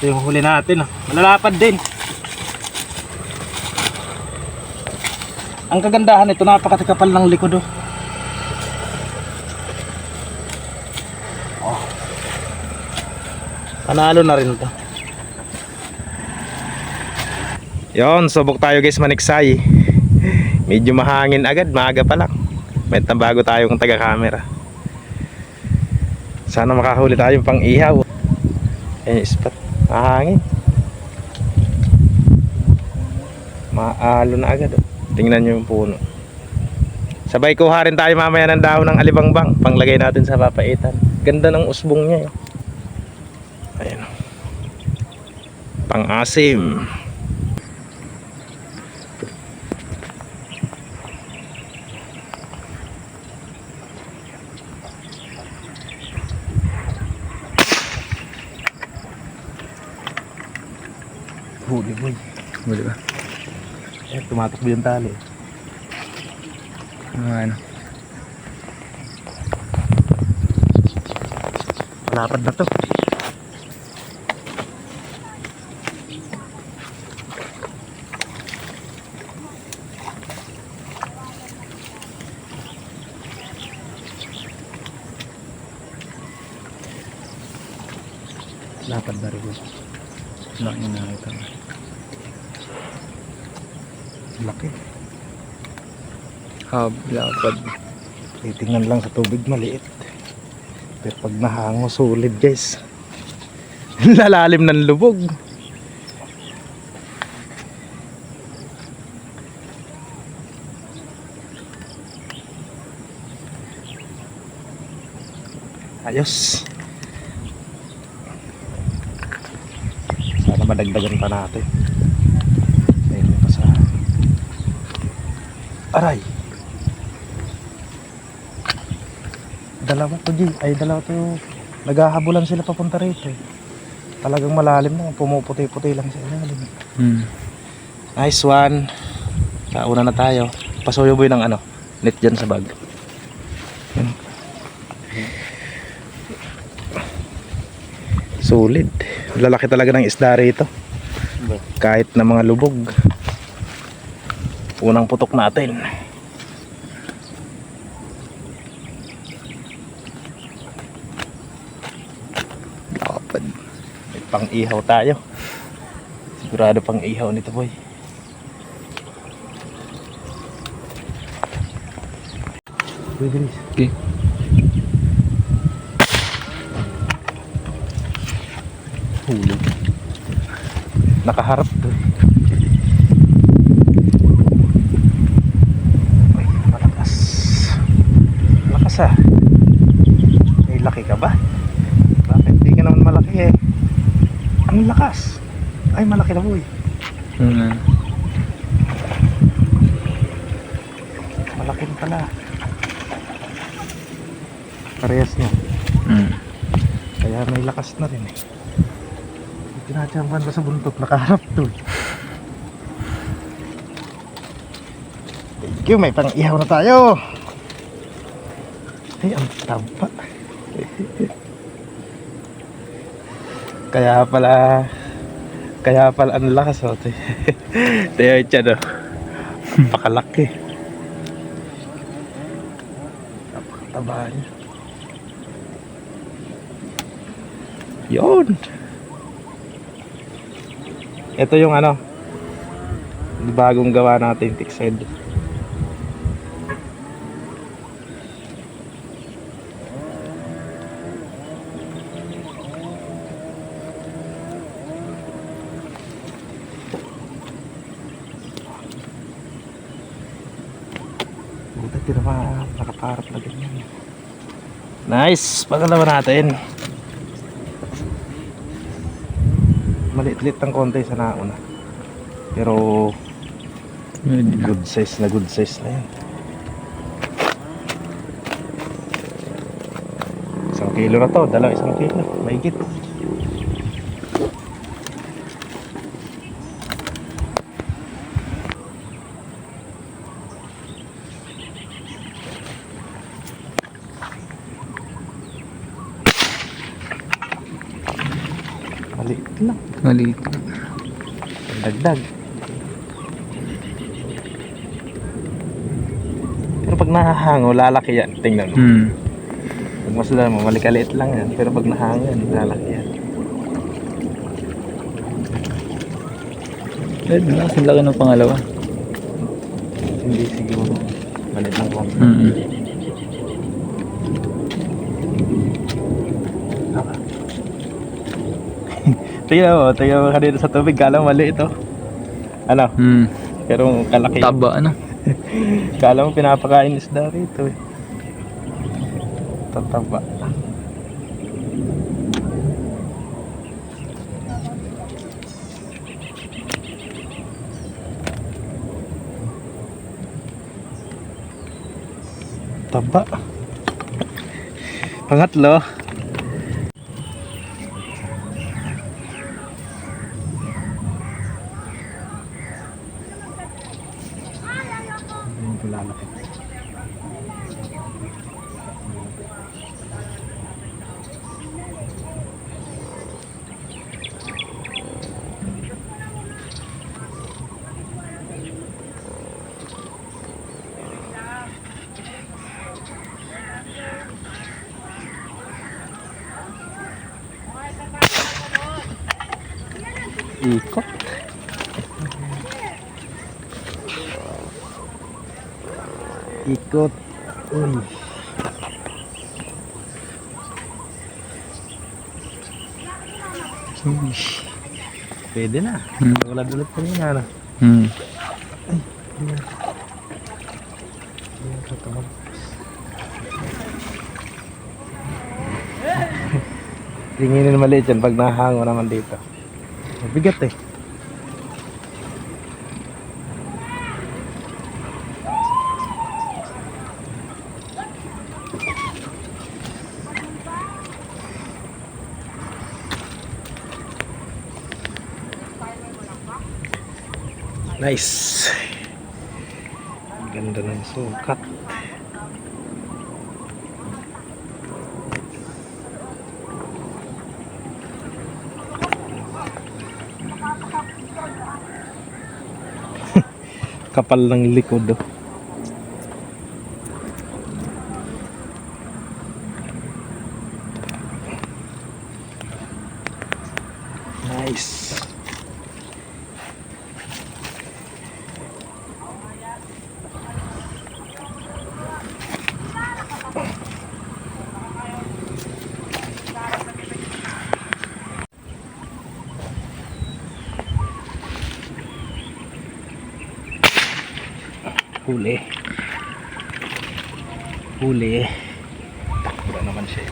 Ito yung huli natin. Oh. Malalapad din. Ang kagandahan nito, napakatikapal ng likod. Oh. Oh. Panalo na rin ito. Yon, subok tayo guys maniksay. Medyo mahangin agad, maaga pa lang. May bago tayong taga-camera. Sana makahuli tayo pang ihaw. Ayan yung spot. Mahangin. Maalo na agad. Oh. Tingnan nyo yung puno. Sabay kuha rin tayo mamaya ng dahon ng alibangbang. Panglagay natin sa papaitan. Ganda ng usbong niya. oh. Ayan. Pang-asim. Huli boy. Huli ba? Eh, tumatakbo yung tali. Ano ano? Malapad na to. Lapad na rin. Laki na ko. Laki. Hab, lapad. Titingnan lang sa tubig maliit. Pero pag nahango, solid guys. Lalalim ng lubog. Ayos. Sana madagdagan pa natin. Ayun pa sa... Aray! dalawa to G. Ay dalawa to. Naghahabulan sila papunta rito. Eh. talagang malalim na. Pumuputi-puti lang sa ilalim Hmm. nice one. Kauna na tayo. Pasuyo boy ng ano net dyan sa bag. Yan. solid. Lalaki talaga ng isda rito. Kahit na mga lubog unang putok natin Lapad. May pang ihaw tayo. Sigurado pang ihaw nito boy. Okay. Huli. Nakaharap doon. Ay, malakas. Ah. May laki ka ba? Bakit di ka naman malaki eh? Ang lakas. Ay, malaki na boy. Hmm. Malaki na pala. Parehas niya. Hmm. Kaya may lakas na rin eh. Tinatsampan ko sa buntot, nakaharap to. eh. Thank you, may pang ihaw na tayo. Ay, ang taba. kaya pala, kaya pala ang lakas oh. Tayo siya no. Pakalaki. Napakataba niya. Yun. Ito yung ano, bagong gawa natin, Tixed. Buta tira pa, nakaparap na ganyan. Nice! Pagalawa natin. Maliit-lit ng konti sa nauna. Pero good size na good size na yan. Isang kilo na to, dalawa isang kilo. Mahigit. Maliit lang. Dagdag. Pero pag nahahango, lalaki yan. Tingnan mo. Hmm. Pag mas mo, malikaliit lang yan. Pero pag nahango yan, lalaki yan. Eh, di ba kasing laki ng pangalawa? Hindi siguro. Maliit lang konti. Hmm. Tingnan mo, tingnan mo kanina sa tubig. Kala mo maliit oh. Ano? Hmm. Pero kalaki. Taba, ano? Kala mo pinapakain isda rito eh. Tataba. Taba. Pangatlo. Hindi ko lalaki. Ikot. Ikot. Uy. Uy. Pwede na. Hmm. Wala ulit pa niya na. Hmm. Tinginin maliit yan pag nahango naman dito. Mabigat eh. Nice. Ganda ng sukat. Kapal ng likod. Nice. Huli. Huli. Wala naman siya.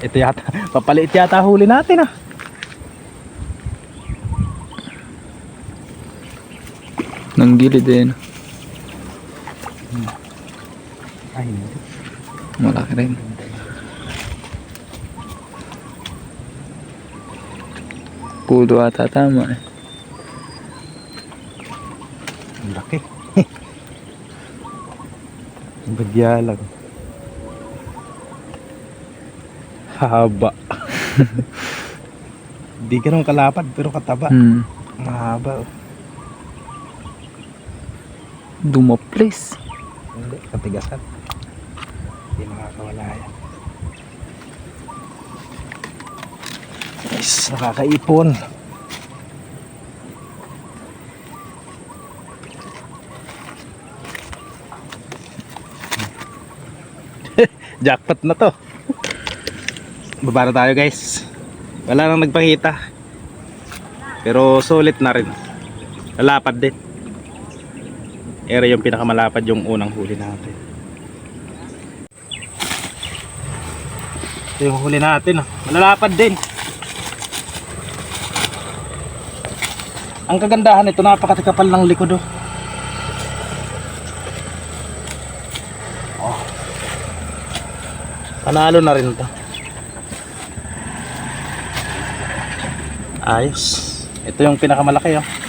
Ito yata, papaliit yata huli natin ah. Nang gilid din. Ay, hindi. Malaki rin. Pudo ata tama eh. Ang laki. Bagya lang. Haba. Di ganun kalapad pero kataba. Hmm. Mahaba. Dumaplis. Hindi, katigasan. Hindi makakawala yan. Nice, nakakaipon. Jackpot na to. Baba na tayo guys. Wala nang nagpakita. Pero sulit na rin. Lalapad din. Ere yung pinakamalapad yung unang huli natin. Ito yung huli natin. Oh. Malalapad din. Ang kagandahan nito, napakatikapal ng likod. Oh. Panalo na rin to. Ayos. Ito yung pinakamalaki. Oh.